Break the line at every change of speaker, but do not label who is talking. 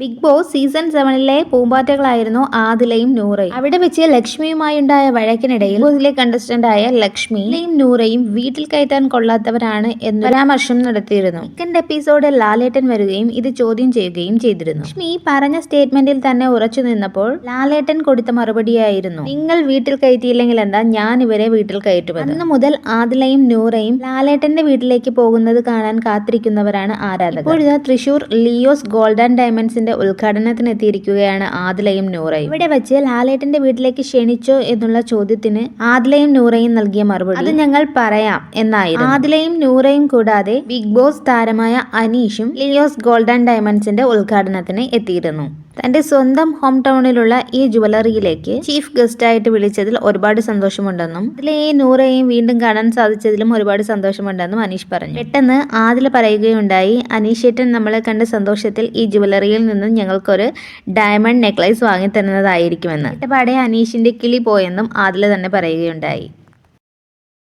Big Boss season സെവനിലെ പൂമ്പാറ്റകളായിരുന്നു ആദിലയും നൂറയും. അവിടെ വെച്ച് ലക്ഷ്മിയുമായി ഉണ്ടായ വഴക്കിനിടയിൽ ബോസിലെ കണ്ടസ്റ്റന്റ് ആയ ലക്ഷ്മിയും നൂറയും വീട്ടിൽ കയറ്റാൻ കൊള്ളാത്തവരാണ് എന്ന് പരാമർശം നടത്തിയിരുന്നു. സെക്കൻഡ് എപ്പിസോഡ് ലാലേട്ടൻ വരികയും ഇത് ചോദ്യം ചെയ്യുകയും ചെയ്തിരുന്നു. ലക്ഷ്മി പറഞ്ഞ സ്റ്റേറ്റ്മെന്റിൽ തന്നെ ഉറച്ചു നിന്നപ്പോൾ ലാലേട്ടൻ കൊടുത്ത മറുപടിയായിരുന്നു നിങ്ങൾ വീട്ടിൽ കയറ്റിയില്ലെങ്കിൽ എന്താ ഞാൻ ഇവരെ വീട്ടിൽ കയറ്റുമെന്ന് അന്ന് മുതൽ ആദിലയും നൂറയും ലാലേട്ടന്റെ വീട്ടിലേക്ക് പോകുന്നത് കാണാൻ കാത്തിരിക്കുന്നവരാണ് ആരാധകർ. ഇപ്പോഴിതാ തൃശൂർ ലിയോസ് ഗോൾഡൻ ഡയമണ്ട്സിന്റെ ഉദ്ഘാടനത്തിന് എത്തിയിരിക്കുകയാണ് ആദിലയും നൂറയും. ഇവിടെ വെച്ച് ലാലേട്ടന്റെ വീട്ടിലേക്ക് ക്ഷണിച്ചോ എന്നുള്ള ചോദ്യത്തിന് ആദിലയും നൂറയും നൽകിയ മറുപടി. അത് ഞങ്ങൾ പറയാം എന്നായിരുന്നു. ആദിലയും നൂറയും കൂടാതെ ബിഗ് ബോസ് താരമായ അനീഷും ലിയോസ് ഗോൾഡൻ ഡയമണ്ട്സിന്റെ ഉദ്ഘാടനത്തിന് എത്തിയിരുന്നു. തന്റെ സ്വന്തം ഹോം ടൗണിലുള്ള ഈ ജുവലറിയിലേക്ക് ചീഫ് ഗസ്റ്റ് ആയിട്ട് വിളിച്ചതിൽ ഒരുപാട് സന്തോഷമുണ്ടെന്നും അതിലെ ഈ നൂറയും വീണ്ടും കാണാൻ സാധിച്ചതിലും ഒരുപാട് സന്തോഷമുണ്ടെന്നും അനീഷ് പറഞ്ഞു. പെട്ടെന്ന് ആദിൽ പറയുകയുണ്ടായി അനീഷേറ്റൻ നമ്മളെ കണ്ട സന്തോഷത്തിൽ ഈ ജുവലറിയിൽ നിന്നും ഞങ്ങൾക്കൊരു ഡയമണ്ട് നെക്ലൈസ് വാങ്ങി തരുന്നതായിരിക്കുമെന്ന് ഇട്ടപാടെ അനീഷിന്റെ കിളി പോയെന്നും ആദില തന്നെ പറയുകയുണ്ടായി.